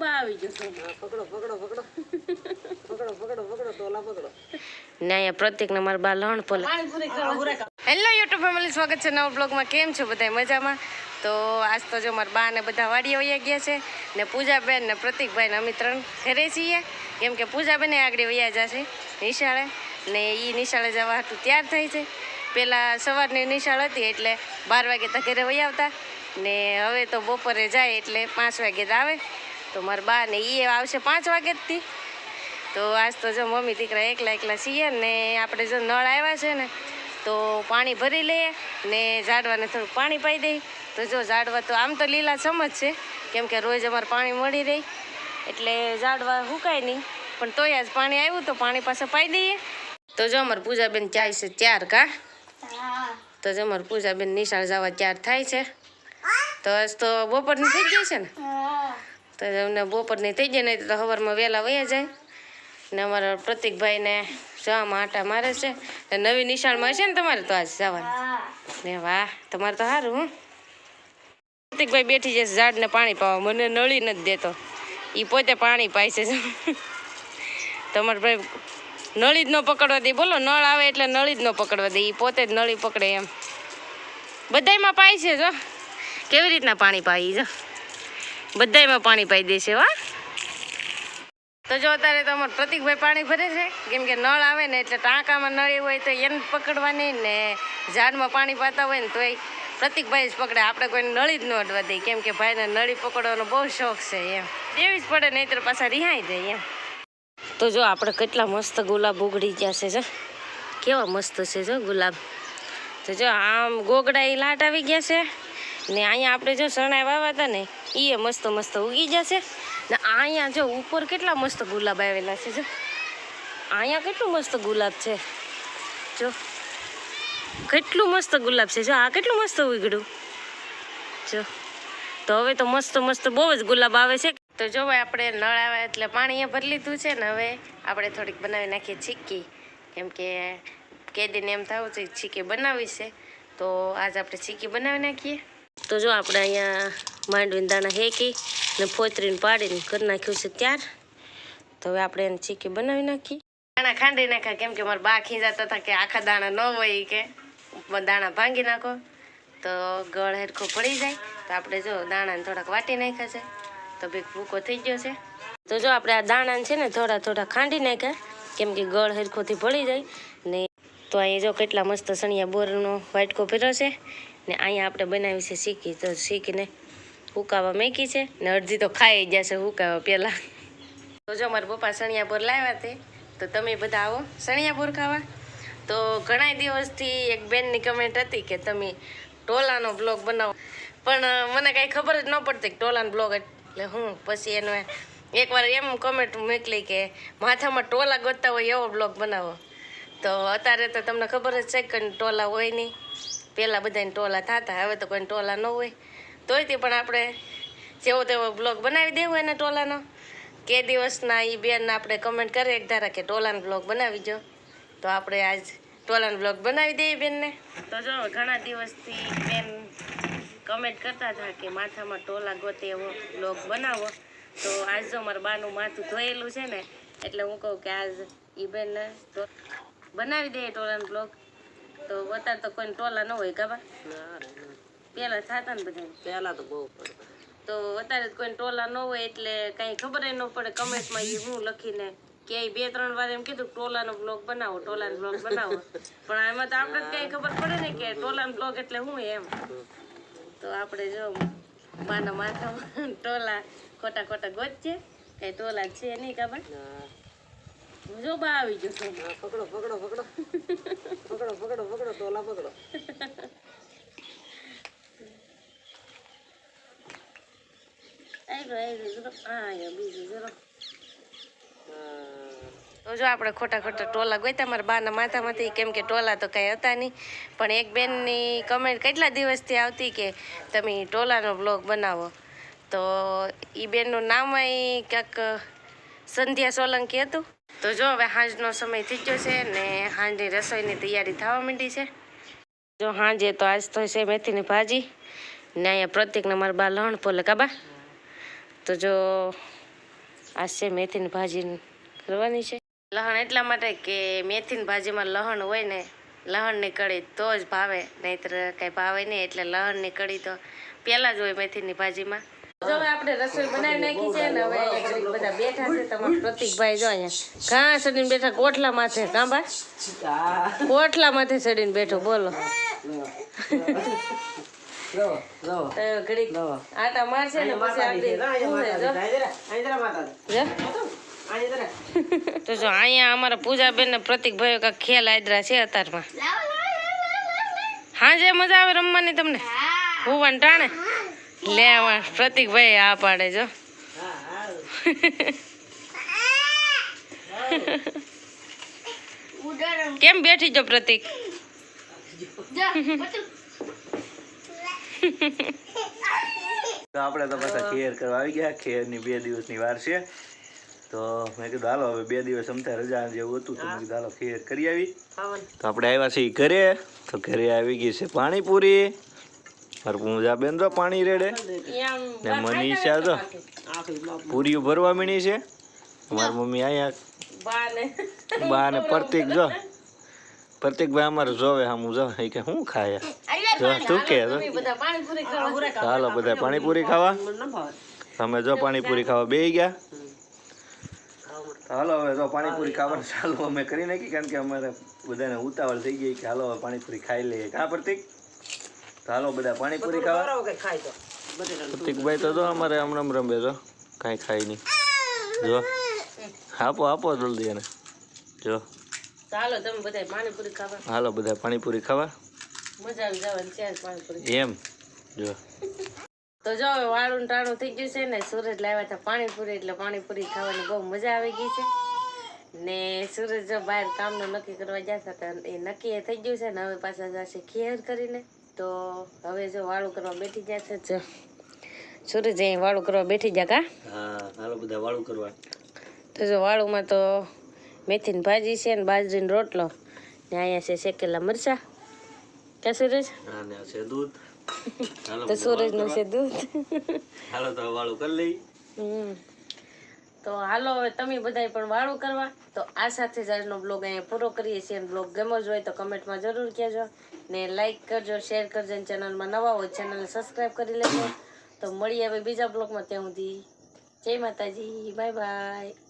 બા આવી જશો પકડો પકડો પકડો. પકડો પકડો પકડો ટોલા પકડો. ને અહીંયા પ્રત્યેકને મારા બા લણ પોલે. હેલો યુટ્યુબ ફેમિલી સ્વાગત છે નવા બ્લોગમાં કેમ છો બધા મજામાં? તો આજ તો જો મારા બા ને બધા વાડીએ વયા ગયા છે ને પૂજાબેન ને પ્રતિકભાઈ ને અમે ત્રણ ઘરે છીએ. કેમ કે પૂજાબેન આગળ વયા જશે નિશાળે ને એ નિશાળે જવા હતું તૈયાર થાય છે. પહેલાં સવારની નિશાળ હતી એટલે બાર વાગે તો ઘરે વહી આવતા ને હવે તો બપોરે જાય એટલે પાંચ વાગે આવે. તો મારા બા ને એ આવશે પાંચ વાગે તો આજ તો જો મમ્મી દીકરા એકલા એકલા છીએ ને આપણે જો નળ આવ્યા છે ને, તો પાણી ભરી લઈએ ને ઝાડવાને થોડું પાણી પાઈ દઈએ તો જો ઝાડવા તો આમ તો લીલા સમજ છે, કેમ કે રોજ અમારે પાણી મળી રહી. એટલે ઝાડવા સુકાય નહીં, પણ તોય આજ પાણી આવ્યું તો પાણી પાસે પાઈ દઈએ. તો જો અમારે પૂજાબેન ચાય છે ચાર કા તો જો અમારે પૂજાબેન નિશાળ જવા ચાર થાય છે. તો આજ તો બપોરની થઈ ગઈ છે ને? તો એમને બપોરની થઈ જાય, નહીં તો સવારમાં વહેલા વયા જાય. ને અમારા પ્રતિકભાઈને જવામાં આટા મારે છે. નવી નિશાળમાં હશે ને તમારે તો આજ જવાનું. ને વાહ, તમારે તો સારું, હું. પ્રતિકભાઈ બેઠી જશે ઝાડને પાણી પાવા. મને નળી નથી દેતો. એ પોતે પાણી પાય છે. તમારે ભાઈ નળી જ ન પકડવા દે. બોલો, નળ આવે એટલે નળી જ ન પકડવા દે. એ પોતે જ નળી પકડે એમ. બધામાં પાય છે, જો. કેવી રીતના પાણી પાય જો. બધાયમાં પાણી પાઈ દે છે વાહ તો જો અત્યારે તો અમારે પ્રતિકભાઈ પાણી ભરે છે. કેમ કે નળ આવે ને એટલે ટાંકામાં નળી હોય તો એને પકડવાની ને ઝાડમાં પાણી પાતા હોય ને તોય પ્રતિકભાઈ જ પકડે. આપણે કોઈને નળી જ ન અડવા દઈએ. કેમ કે ભાઈને નળી પકડવાનો બહુ શોખ છે એમ. દેવી જ પડે નહીંતર પાછા રિહાઈ જાય એમ. તો જો આપણે કેટલા મસ્ત ગુલાબ ઉગડી ગયા છે જો. કેવા મસ્ત છે જો ગુલાબ. તો જો આમ ગોગડા એ લાટ આવી ગયા છે. ને અહીંયા આપણે જો શરણાઈ વાવ્યા હતા ને એ મસ્ત મસ્ત ઉગી જશે ને અહીંયા જો ઉપર કેટલા મસ્ત ગુલાબ આવેલા છે જો. અહીંયા કેટલું મસ્ત ગુલાબ છે. જો. કેટલું મસ્ત ગુલાબ છે જો. આ કેટલું મસ્ત ઉગડ્યું. જો. તો હવે તો મસ્ત મસ્ત બહુ જ ગુલાબ આવે છે. તો જો ભાઈ આપણે નળ આવે એટલે પાણી અહીંયા ભરી લીધું છે ને હવે આપણે થોડીક બનાવી નાખીએ છીક્કી. કેમ કે કેદીને એમ થવું છે ચીકી બનાવી છે. તો આજ આપણે ચીકી બનાવી નાખીએ. તો જો આપણે અહીંયા માંડવીને દાણા હેકી ને ફોતરીને પાડીને કરી નાખ્યું છે ત્યાર. તો હવે આપણે એને ચીકી બનાવી નાખીએ. દાણા ખાંડી નાખ્યા. કેમ કે મારા બા ખીજાતા હતા કે આખા દાણા ન હોય કે. દાણા ભાંગી નાખો. તો ગળ હેરખો પડી જાય. તો આપણે જો દાણાને થોડાક વાટી નાખ્યા છે. તો ભીખ ભૂકો થઈ ગયો છે. તો જો આપણે આ દાણાને છે ને થોડા થોડા ખાંડી નાખ્યા. કેમ કે ગળ હેરખોથી ભળી જાય. ને તો અહીંયા જો કેટલા મસ્ત સણિયા બોરનો વાટકો ભર્યો છે. ને અહીંયા આપણે બનાવી છે શીખી. તો શીખીને હુકાવા મેકી છે ને અડધી તો ખાઈ જશે હુકાવા પહેલાં. તો જો મારા પપ્પા સણિયા લાવ્યા તે, તો તમે બધા આવો સણિયા ખાવા. તો ઘણા દિવસથી એક બેનની કમેન્ટ હતી કે તમે ટોલાનો બ્લોગ બનાવો. પણ મને કાંઈ ખબર જ ન પડતી કે ટોલાનો બ્લોગ એટલે હું પછી એનો એકવાર એમ કમેન્ટ મોકલી કે માથામાં ટોલા ગોતતા હોય એવો બ્લોગ બનાવો. તો અત્યારે તો તમને ખબર જ છે કે ટોલા હોય નહીં. પહેલાં બધાને ટોલા થતા, હવે તો કોઈ ટોલા ન હોય. તોય તે પણ આપણે જેવો તેવો બ્લોગ બનાવી દેવો એને ટોલાનો. કે દિવસના એ બેન આપણે કમેન્ટ કરીએ એક ધારા કે ટોલાનો બ્લોગ બનાવી જો તો આપણે આજ ટોલાનો બ્લોગ બનાવી દઈએ બેનને. તો જો, ઘણા દિવસથી બેન કમેન્ટ કરતા હતા કે માથામાં ટોલા ગોતે એવો બ્લોગ બનાવો. તો આજ જો મારા બાનું માથું ધોયેલું છે ને, એટલે હું કહું કે આજ એ બેનને તો બનાવી દઈએ ટોલાનો બ્લોગ. તો અત્યારે તો કોઈ ટોલા ન હોય કાબા પહેલાં થતા ને બધા પહેલા તો બહુ તો અત્યારે કોઈ ટોલા ન હોય એટલે કાંઈ ખબર ન પડે કમેન્ટમાં એ હું લખીને કે બે ત્રણ વાર એમ કીધું ટોલાનો બ્લોગ બનાવો ટોલાનો બ્લોગ બનાવો. પણ એમાં તો આપણે જ કાંઈ ખબર પડે ને કે ટોલાનો બ્લોગ એટલે હું એમ. તો આપણે જો માના માથામાં ટોલા ખોટા ખોટા ગોત છે કઈ ટોલા છે નહીં કાબા જો બા આવી જશે પકડો પકડો પકડો. પકડો પકડો પકડો તોલા પકડો. તો જો આપણે ખોટા ખોટા ટોલા ગોતા મારા બાના માથામાંથી કેમ કે ટોલા તો કાંઈ હતા નહીં. પણ એક બેનની કમેન્ટ કેટલા દિવસથી આવતી કે તમે ટોલાનો બ્લોગ બનાવો. તો એ બેનનું નામ અહીં ક્યાંક સંધ્યા સોલંકી હતું? તો જો, હવે સાંજનો સમય થઈ ગયો છે ને સાંજની રસોઈની તૈયારી થવા માંડી છે. જો સાંજે તો આજ તો છે મેથીની ભાજી ને અહીંયા પ્રત્યેકને મારા બા લણ પોલે કાબા તો જો, આજ છે મેથીની ભાજી કરવાની છે. લહણ એટલા માટે કે મેથીની ભાજીમાં લહણ હોય ને, લહણની કઢી તો જ ભાવે, નહીતર કંઈ ભાવે નહીં એટલે લહણની કઢી તો પહેલાં જ હોય મેથીની ભાજીમાં. જો આપણે રસોઈ બનાવી નાખી છે ને હવે બધા બેઠા છે તમારા પ્રતિકભાઈ જો અહીંયા. ઘા બેઠા કોઠલા માથે કાંબા કોઠલા માથે ચડીને બેઠો બોલો. જો જો તો ઘડીક આટા મારશે ને પછી આપણે ઊંઘે જો. જો. તો જો અહીંયા અમારા પૂજાબેન ને પ્રતિકભાઈ કાંઈક ખેલ આદરા છે અત્યારમાં હાજે મજા આવે રમવાની તમને? હું. ટાણે? લે પ્રતિકભાઈ આ પાડે જો. કેમ બેઠી જો પ્રતિક? તો આપણે તો પાછા ખેર કરવા આવી ગયા. ખેરની બે દિવસની વાર છે. તો મેં કીધું હાલો હવે બે દિવસ અમતા રજા જેવું હતું. તો મેં કીધું હાલો ખેર કરી આવી. તો આપણે આવ્યા છીએ ઘરે. તો ઘરે આવી ગઈ છે પાણીપુરી. મારું પૂજા બેન તો પાણી રેડે. ને મનીષા તો પૂરીઓ ભરવા મીણી છે. મારી મમ્મી અહીંયા બા ને પ્રતિક જો. પ્રતિકભાઈ અમારે જોવે હું જો એ કે શું ખાય? જો તું કે ચાલો બધા પાણીપુરી ખાવા તો હાલો બધા પાણીપુરી ખાવા. અમે જો પાણીપુરી ખાવા બેસી ગયા. હાલો હવે જો પાણીપુરી ખાવાનું ચાલુ અમે કરી નાખી કારણ કે અમારે બધાને ઉતાવળ થઈ ગઈ કે હાલો હવે પાણીપુરી ખાઈ લઈએ. કા પ્રતિક? તો હાલો બધા પાણીપુરી ખાવા? પ્રતિકભાઈ તો જો અમારે હમણાં રમે જો કાંઈ ખાય નહીં. જો. આપો આપો જલ્દી એને. જો. ચાલો તમે બધા પાણીપુરી ખાવા. હાલો બધા પાણીપુરી ખાવા. મજા આવી જવાની છે પાણીપુરી એમ. જો. તો જો હવે વાળું ટાણું થઈ ગયું છે ને સુરજ લાવ્યા હતા પાણીપુરી એટલે પાણીપુરી ખાવાની બહુ મજા આવી ગઈ છે. ને સુરજ જો બહાર કામનું નક્કી કરવા જતા હતા એ નક્કી એ થઈ ગયું છે ને હવે પાછા જશે ખેર કરીને. તો હવે જો વાળું કરવા બેઠી જશે જો. સુરજ અહીં વાળું કરવા બેઠી જા કા? હા હાલો બધા વાળું કરવા. તો જો વાળુંમાં તો મેથીની ભાજી છે ને બાજરીનો રોટલો. ને અહીંયા છે શેકેલા મરચા. ક્યાં સુરજ? છે દૂધ. તો સૂરજનું છે દૂધ. હાલો તો વાળું કરી લઈ હમ. તો હાલો, હવે તમે બધાય પણ વાળું કરવા. તો આ સાથે જ આજનો બ્લોગ અહીંયા પૂરો કરીએ છીએ. બ્લોગ ગમ્યો જ હોય તો કમેન્ટમાં જરૂર કહેજો. ને લાઈક કરજો શેર કરજો, અને ચેનલમાં નવા હોય ચેનલને સબસ્ક્રાઈબ કરી લેજો. તો મળીએ હવે બીજા બ્લોગમાં ત્યાં સુધી. જય માતાજી બાય બાય